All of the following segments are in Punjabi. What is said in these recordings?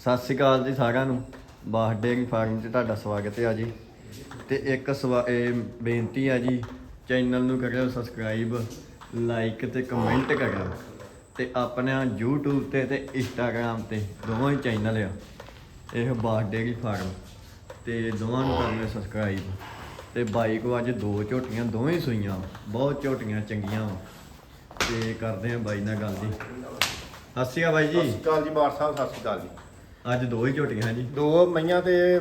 ਸਤਿ ਸ਼੍ਰੀ ਅਕਾਲ ਜੀ ਸਾਰਿਆਂ ਨੂੰ। ਬਾਸ ਡੇਅਰੀ ਫਾਰਮ 'ਚ ਤੁਹਾਡਾ ਸਵਾਗਤ ਹੈ ਜੀ। ਤੇ ਇੱਕ ਸਵਾ ਬੇਨਤੀ ਹੈ ਜੀ ਚੈਨਲ ਨੂੰ ਕਰਿਓ ਸਬਸਕ੍ਰਾਈਬ ਲਾਈਕ ਤੇ ਕਮੈਂਟ ਕਰਿਓ। ਤੇ ਆਪਣੇ YouTube ਤੇ ਤੇ Instagram ਤੇ ਦੋਵੇਂ ਹੀ ਚੈਨਲ ਆ। ਇਹ ਬਾਸ ਡੇਅਰੀ ਫਾਰਮ ਤੇ ਦੋਵਾਂ ਨੂੰ ਕਰਨੇ ਸਬਸਕ੍ਰਾਈਬ ਤੇ ਬਾਈ ਕੋ ਅੱਜ ਦੋ ਝੋਟੀਆਂ ਦੋਵੇਂ ਸੂਈਆਂ ਵਾਂ। ਬਹੁਤ ਝੋਟੀਆਂ ਚੰਗੀਆਂ ਵਾਂ। ਤੇ ਕਰਦੇ ਆ ਬਾਈ ਨਾਲ ਗੱਲ ਜੀ। ਸਤਿ ਸ਼੍ਰੀ ਅਕਾਲ ਬਾਈ ਸਤਿ ਜੀ ਸ਼੍ਰੀ ਅਕਾਲ ਜੀ ਬਾਰ ਸਾਹਿਬ, ਸਤਿ ਸ਼੍ਰੀ ਅਕਾਲ ਜੀ। ਅੱਜ ਦੋ ਹੀ ਝੋਟੀਆਂ ਜੀ ਦੋ ਮਈਆਂ ਤੇ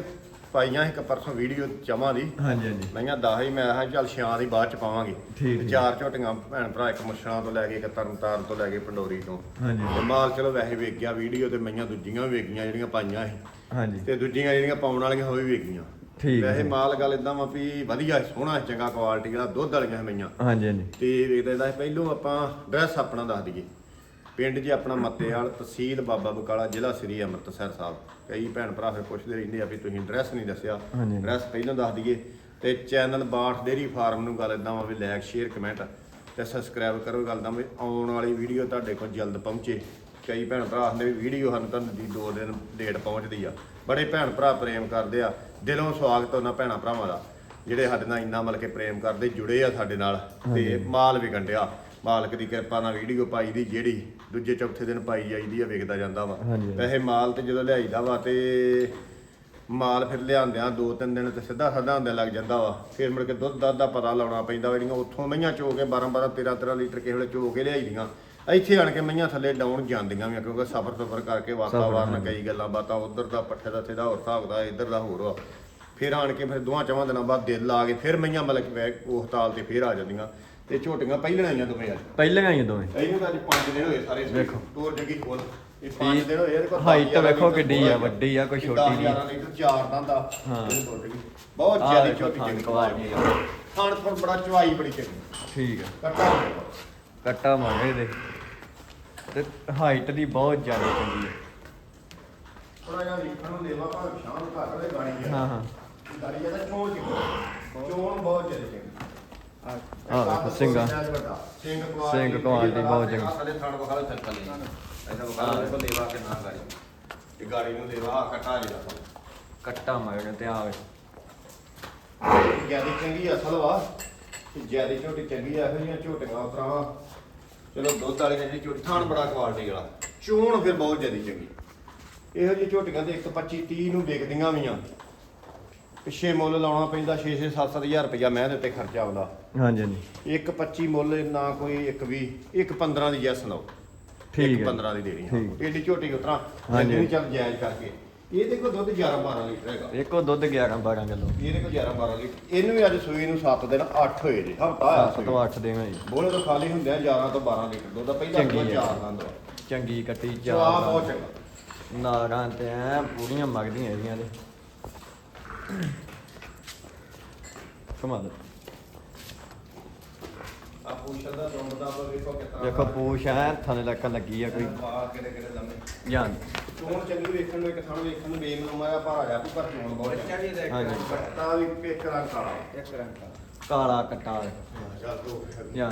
ਪਾਈਆਂ ਇੱਕ ਪਰਸੋਂ ਵੀਡੀਓ ਜਮਾ ਦੀ। ਹਾਂਜੀ ਹਾਂਜੀ। ਮਈਆਂ 10 ਹੀ ਮੈਂ ਕਿਹਾ ਚੱਲ ਛਿਆਂ ਦੀ ਬਾਅਦ ਚ ਪਾਵਾਂਗੇ। ਠੀਕ। ਚਾਰ ਝੋਟੀਆਂ ਭੈਣ ਭਰਾ ਇੱਕ ਮੁੱਛਾਂ ਤੋਂ ਲੈ ਕੇ ਇੱਕ ਤਰਨਤਾਰਨ ਤੋਂ ਲੈ ਕੇ ਪੰਡੋਰੀ ਤੋਂ। ਹਾਂਜੀ। ਤੇ ਮਾਲ ਚਲੋ ਵੈਸੇ ਵੇਖ ਗਿਆ ਵੀਡੀਓ ਤੇ ਮਈਆਂ ਦੂਜੀਆਂ ਵੀ ਵੇਖੀਆਂ ਜਿਹੜੀਆਂ ਪਾਈਆਂ ਸੀ। ਹਾਂਜੀ। ਤੇ ਦੂਜੀਆਂ ਜਿਹੜੀਆਂ ਪਾਉਣ ਵਾਲੀਆਂ ਉਹ ਵੀ ਵੇਖੀਆਂ। ਠੀਕ। ਵੈਸੇ ਮਾਲ ਗੱਲ ਇਦਾਂ ਵਾ ਵੀ ਵਧੀਆ ਸੋਹਣਾ ਚੰਗਾ ਕੁਆਲਿਟੀ ਵਾਲਾ ਦੁੱਧ ਵਾਲੀਆਂ ਮਈਆਂ। ਹਾਂਜੀ ਹਾਂਜੀ। ਤੇ ਵੇਖਦਾ ਪਹਿਲੋਂ ਆਪਾਂ ਡਰੈਸ ਆਪਣਾ ਦੱਸ ਦਈਏ। ਪਿੰਡ ਜੀ ਆਪਣਾ ਮੱਤੇਵਾਲ ਤਹਿਸੀਲ ਬਾਬਾ ਬਕਾਲਾ ਜ਼ਿਲ੍ਹਾ ਸ੍ਰੀ ਅੰਮ੍ਰਿਤਸਰ ਸਾਹਿਬ। ਕਈ ਭੈਣ ਭਰਾ ਫਿਰ ਪੁੱਛਦੇ ਰਹਿੰਦੇ ਆ ਵੀ ਤੁਸੀਂ ਡਰੈਸ ਨਹੀਂ ਦੱਸਿਆ। ਹਾਂਜੀ। ਡਰੈਸ ਪਹਿਲਾਂ ਦੱਸ ਦਈਏ। ਤੇ ਚੈਨਲ ਬਾਠ ਡੇਰੀ ਫਾਰਮ ਨੂੰ ਗੱਲ ਇਦਾਂ ਵਾ ਵੀ ਲਾਈਕ ਸ਼ੇਅਰ ਕਮੈਂਟ ਤੇ ਸਬਸਕ੍ਰਾਈਬ ਕਰੋ। ਗੱਲ ਦਾ ਵੀ ਆਉਣ ਵਾਲੀ ਵੀਡੀਓ ਤੁਹਾਡੇ ਕੋਲ ਜਲਦ ਪਹੁੰਚੇ। ਕਈ ਭੈਣ ਭਰਾ ਆਖਦੇ ਵੀ ਵੀਡੀਓ ਸਾਨੂੰ ਤਾਂ ਦੀ ਦੋ ਦਿਨ ਲੇਟ ਪਹੁੰਚਦੀ ਆ। ਬੜੇ ਭੈਣ ਭਰਾ ਪ੍ਰੇਮ ਕਰਦੇ ਆ। ਦਿਲੋਂ ਸਵਾਗਤ ਉਹਨਾਂ ਭੈਣਾ ਭਰਾਵਾਂ ਦਾ। ਜਿਹੜੇ ਸਾਡੇ ਨਾਲ ਇੰਨਾ ਮਤਲਬ ਕਿ ਪ੍ਰੇਮ ਕਰਦੇ ਜੁੜੇ ਆ ਸਾਡੇ ਨਾਲ। ਤੇ ਮਾਲ ਵੀ ਗੰਡਿਆ ਮਾਲਕ ਦੀ ਕਿਰਪਾ ਨਾਲ ਵੀਡੀਓ ਪਾਈ ਦੀ ਜਿਹੜੀ ਦੂਜੇ ਚੌਥੇ ਦਿਨ ਪਾਈ ਜਾਈਦੀ ਆ ਵਿਕਦਾ ਜਾਂਦਾ ਵਾ। ਹਾਂਜੀ। ਵੈਸੇ ਮਾਲ ਤੇ ਜਦੋਂ ਲਿਆਈਦਾ ਵਾ ਤੇ ਮਾਲ ਫਿਰ ਲਿਆਂਦਿਆਂ ਦੋ ਤਿੰਨ ਦਿਨ ਤੇ ਸਿੱਧਾ ਸਾਦਾ ਹੁੰਦੇ ਲੱਗ ਜਾਂਦਾ ਵਾ। ਫਿਰ ਮੁੜ ਕੇ ਦੁੱਧ ਦੱਧ ਦਾ ਪਤਾ ਲਾਉਣਾ ਪੈਂਦਾ ਵਾ ਜਿਹੜੀਆਂ ਉੱਥੋਂ ਮਈਆਂ ਚੋ ਕੇ 12 12 13 13 ਲੀਟਰ ਕਿਸੇ ਵੇਲੇ ਚੋ ਕੇ ਲਿਆਈਦੀਆਂ। ਇੱਥੇ ਆਣ ਕੇ ਮਈਆਂ ਥੱਲੇ ਡਾਉਣ ਜਾਂਦੀਆਂ ਵੀ ਕਿਉਂਕਿ ਸਫਰ ਸਫਰ ਕਰਕੇ ਵਾਤਾਵਰਨ ਕਈ ਗੱਲਾਂ ਬਾਤਾਂ ਉਧਰ ਦਾ ਪੱਠੇ ਦਾ ਸਿੱਧਾ ਹੋਰ ਹਿਸਾਬ ਦਾ ਇੱਧਰ ਦਾ ਹੋਰ ਵਾ। ਫਿਰ ਆਣ ਕੇ ਫਿਰ ਦੋਹਾਂ ਚਵਾਂ ਦਿਨਾਂ ਬਾਅਦ ਦਿਲ ਲਾ ਕੇ ਫਿਰ ਮਈਆਂ ਮਤਲਬ ਕਿ ਵੈ- ਉਹ ਹਤਾਲ ਤੇ ਫਿਰ ਆ ਜਾਂਦੀਆਂ। ਤੇ ਝੋਟੀਆਂ ਪਹਿਲਣ ਆਈਆਂ ਦੋਵੇਂ ਅੱਜ ਪਹਿਲਾਂ ਹੀ ਦੋਵੇਂ। ਇਹਨੂੰ ਤਾਂ ਅੱਜ 5 ਦਿਨ ਹੋਏ ਸਾਰੇ ਵੇਖੋ। ਤੋਰ ਜੱਗੀ ਖੋਲ। ਇਹ 5 ਦਿਨ ਹੋਏ ਇਹਦੇ ਕੋਲ ਹਾਈਟ ਦਸ ਗਿਆਰਾਂ ਵੇਖੋ ਕਿੱਡੀ ਆ, ਵੱਡੀ ਆ, ਕੋਈ ਛੋਟੀ ਨਹੀਂ। ਲੀਟਰ ਚਾਰ ਆ ਹਾਂ। ਦੀ। ਬਹੁਤ ਆਹ ਜ਼ਿਆਦਾ ਵੇਖੋ ਛੋਟੀ ਥਣ ਚੰਗੀ ਕੁਆਲਿਟੀ ਆ। ਖਾਣ ਪਰ ਬੜਾ ਚਵਾਈ ਬੜੀ ਚੰਗੀ। ਠੀਕ ਹੈ ਕੱਟਾ ਕੱਟਾ ਮਾਰੇ ਦੇ ਤੇ ਹਾਈਟ ਦੀ ਬਹੁਤ ਜ਼ਿਆਦਾ ਚੰਗੀ ਹੈ ਥੋੜਾ ਜਿਹਾ ਲੀਖਣ ਨੂੰ ਦੇਵਾ ਭਾਵੇਂ ਸ਼ਾਮ ਘੱਟ ਦੇ ਆ। ਹਾਂ ਹਾਂ। ਗਾੜੀ ਇਹਦਾ ਚੋਣ ਚੰਗੀ ਚੋਣ ਬਹੁਤ ਜ਼ਿਆਦਾ ਚੰਗੀ। ਆਹ ਵੇਖੋ ਸਿੰਘਾਂ। ਸਿੰਘ ਸਿੰਘ ਕੁਆਲਿਟੀ ਬਹੁਤ ਚੰਗੀ। ਸਾਡੇ ਥਣ ਬਖਾਲੇ ਥਣ ਥੱਲੇ। ਇਹਦਾ ਬਖਾਲਾ ਦੇਖੋ ਦੇਵਾ ਕਿੰਨਾ ਗਾੜੀ। ਇਹ ਗਾੜੀ ਨੂੰ ਦੇਵਾ ਕੱਟਾ ਜਿਹੜਾ ਕੱਟਾ ਮਾਰੇ ਤੇ ਆਵੇ ਜਿਆਦੀ ਚੰਗੀ ਅਸਲ ਵਾ। ਤੇ ਜਿਆਦੀ ਝੋਟੀ ਚੰਗੀ ਆ ਇਹੋ ਜਿਹੀਆਂ ਝੋਟੀਆਂ ਉਤਰਾ ਚਲੋ ਦੁੱਧ ਵਾਲੀ ਜਿਹੜੀ ਝੋਟੀ ਥਾਣ ਬੜਾ ਕੁਆਲਿਟੀ ਵਾਲਾ। ਚੋਣ ਫਿਰ ਬਹੁਤ ਜਿਆਦੀ ਚੰਗੀ। ਇਹੋ ਜਿਹੀ ਝੋਟੀਆਂ ਤੇ 1 25 30 ਨੂੰ ਵਿਕਦੀਆਂ ਵੀਆਂ। ਪਿੱਛੇ ਮੁੱਲ ਲਾਉਣਾ ਪੈਂਦਾ 6 6 7 7000 ਰੁਪਇਆ ਮੈਂ ਦੇ ਉੱਤੇ ਖਰਚਾ ਆਉਂਦਾ। ਹਾਂਜੀ ਹਾਂਜੀ। ਇੱਕ 25 ਮੁੱਲ ਨਾ ਕੋਈ ਇੱਕ 20 ਇੱਕ 15 ਦੀ ਜੈਸ ਲਓ ਠੀਕ ਹੈ। 15 ਦੀ ਦੇਣੀ ਠੀਕ। ਏਡੀ ਝੋਟੀ ਉਤਰਾ। ਜਿੰਨੀ ਚੱਲ ਜਾਇਜ਼ ਕਰਕੇ। ਇਹ ਦੇਖੋ ਦੁੱਧ 11 12 ਲੀਟਰ ਹੈਗਾ। ਇੱਕੋ ਦੁੱਧ 11 12 ਕਿਲੋ। ਇਹਦੇ ਕੋਲ 11 12 ਲੀਟਰ। ਇਹਨੂੰ ਵੀ ਅੱਜ ਸੂਈ ਨੂੰ 7 ਦਿਨ 8 ਹੋਏ ਜੀ। ਹਫਤਾ ਆ 7 ਤੋਂ 8 ਦੇਵਾਂ ਜੀ ਬੋਲੇ ਤੋਂ ਖਾਲੀ ਹੁੰਦੇ ਆ 11 ਤੋਂ 12 ਲੀਟਰ ਦੁੱਧ। ਪਹਿਲਾਂ ਹੈ। 4 ਦੰਦ ਵਾ। ਚੰਗੀ ਕੱਟੀ ਜਵਾਬ ਬਹੁਤ ਚਾਰ ਚੰਗਾ। ਨਾਰਾਂ ਤੇ ਪੂਰੀਆਂ ਮਗਦੀਆਂ ਇਹਦੀਆਂ ਦੇ ਦੇ ਆ ਦਾ ਦੁੰਦ ਦਾ ਆਪਾਂ ਵੇਖੋ ਦੇਖੋ ਪੂਛ ਲੱਕ ਲੱਗੀ ਆ ਕੋਈ। ਬਾਹਰ ਕਿਹੜੇ ਕਿਹੜੇ ਲੰਮੇ। ਜਾਨ ਚੋਣ ਚੰਗੀ ਵੇਖਣ ਨੂੰ ਇੱਕ ਥਾਂ ਵੇਖਣ ਨੂੰ ਬੇਮ ਨੂੰ ਮਾਇਆ ਭਾਰਾ ਜਾ ਪਰ ਚੋਣ ਬਹੁਤ ਹਾਂਜੀ। ਕੱਟਾ ਵੀ ਇੱਕ ਰੰਗ ਕਾਲਾ। ਇੱਕ ਰੰਗ ਦਾ ਕਾਲਾ ਕੱਟਾ ਚੱਲ ਦੋ ਜਾਨ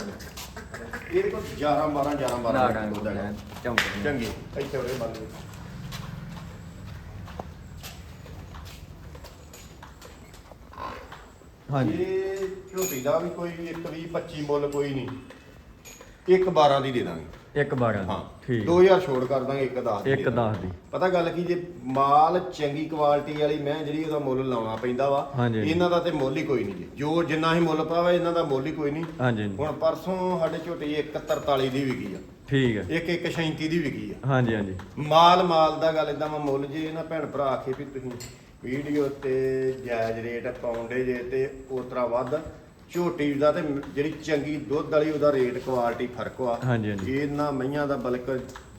ਇਹਦੇ ਕੋਲ 11 12 11 12 ਨਾਰਾਂ ਲੀਟਰ ਦੁੱਧ ਹੈਗਾ। ਚਮਕ ਚੰਗੀ। ਇੱਥੇ ਉਹਦੇ ਬੰਦ ਹਾਂਜੀ। ਇਹ ਝੋਟੀ ਦਾ ਵੀ ਕੋਈ ਇੱਕ 20 25 ਮੁੱਲ ਕੋਈ ਨਹੀਂ। ਇੱਕ 12 ਦੀ ਦੇ ਦਾਂਗੇ। ਇੱਕ 12 ਹਾਂ। ਠੀਕ। 2000 ਛੋੜ ਕਰ ਦਾਂਗੇ ਇੱਕ 10 ਦੀ ਇੱਕ ਦੇ ਦਾਂਗੇ। 10 ਦੀ। ਪਤਾ ਗੱਲ ਕੀ ਜੇ ਮਾਲ ਚੰਗੀ ਕੁਆਲਿਟੀ ਵਾਲੀ ਮੈਂ ਜਿਹੜੀ ਉਹਦਾ ਮੁੱਲ ਲਾਉਣਾ ਪੈਂਦਾ ਵਾ ਹਾਂਜੀ। ਇਹਨਾਂ ਦਾ ਤੇ ਮੁੱਲ ਹੀ ਕੋਈ ਨਹੀਂ। ਜੀ ਜੋ ਜਿੰਨਾ ਹੀ ਮੁੱਲ ਪਾਵਾ ਇਹਨਾਂ ਦਾ ਮੁੱਲ ਹੀ ਕੋਈ ਨਹੀਂ। ਹਾਂਜੀ। ਹੁਣ ਪਰਸੋਂ ਸਾਡੇ ਝੋਟੀ 143 ਦੀ ਵਿਕੀ ਆ। ਠੀਕ ਹੈ ਇੱਕ 137 ਦੀ ਵਿਕੀ ਆ। ਹਾਂਜੀ ਹਾਂਜੀ। ਮਾਲ ਮਾਲ ਦਾ ਗੱਲ ਇਦਾਂ ਵਾ ਮੁੱਲ ਜੇ ਇਹਨਾਂ ਭੈਣ ਭਰਾ ਆਖੇ ਵੀ ਤੁਸੀਂ ਵੀਡੀਓ ਤੇ ਜਾਇਜ਼ ਰੇਟ ਪਾਉਂਦੇ ਜੇ ਤੇ ਉਤਰਾ ਵੱਧ। ਝੋਟੀ ਦਾ ਤੇ ਜਿਹੜੀ ਚੰਗੀ ਦੁੱਧ ਵਾਲੀ ਉਹਦਾ ਰੇਟ ਕੁਆਲਿਟੀ ਫ਼ਰਕ ਵਾ ਹਾਂਜੀ, ਹਾਂਜੀ। ਇਹਨਾਂ ਮਈਆਂ ਦਾ ਬਲਕ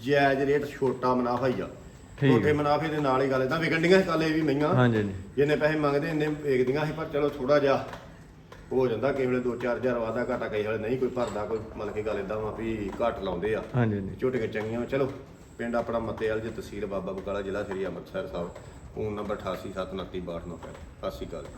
ਜਾਇਜ਼ ਰੇਟ ਛੋਟਾ ਮੁਨਾਫਾ ਹੀ ਆ। ਠੀਕ ਛੋਟੇ। ਮੁਨਾਫੇ ਦੇ ਨਾਲ ਹੀ ਗੱਲ ਇਦਾਂ ਵਿਕਣਡੀਆਂ ਕਾਲੇ ਵੀ ਮਈਆਂ। ਹਾਂਜੀ ਹਾਂਜੀ। ਜਿੰਨੇ ਪੈਸੇ ਮੰਗਦੇ ਇੰਨੇ ਵੇਚਦੀਆਂ ਸੀ ਪਰ ਚਲੋ ਥੋੜਾ ਜਿਹਾ ਹੋ ਜਾਂਦਾ। ਕਿਸੇ ਵੇਲੇ 2-4000 ਵਾਧਾ ਘਾਟਾ ਕਈ ਵੇਲੇ ਨਹੀਂ ਕੋਈ ਭਰਦਾ ਕੋਈ ਮਤਲਬ ਕਿ ਗੱਲ ਇਦਾਂ ਵਾ ਵੀ ਘੱਟ ਲਾਉਂਦੇ ਆ। ਹਾਂਜੀ ਹਾਂਜੀ। ਝੋਟੀਆਂ ਚੰਗੀਆਂ। ਵਾਂ। ਚਲੋ ਪਿੰਡ ਆਪਣਾ ਮੱਤੇਵਾਲ ਜੀ ਤਹਿਸੀਲ ਬਾਬਾ ਬਕਾਲਾ ਜ਼ਿਲ੍ਹਾ ਸ੍ਰੀ ਅੰਮ੍ਰਿਤਸਰ ਸਾਹਿਬ। ਫੋਨ ਨੰਬਰ 88793292 ਸਤਿ ਸ਼੍ਰੀ ਅਕਾਲ।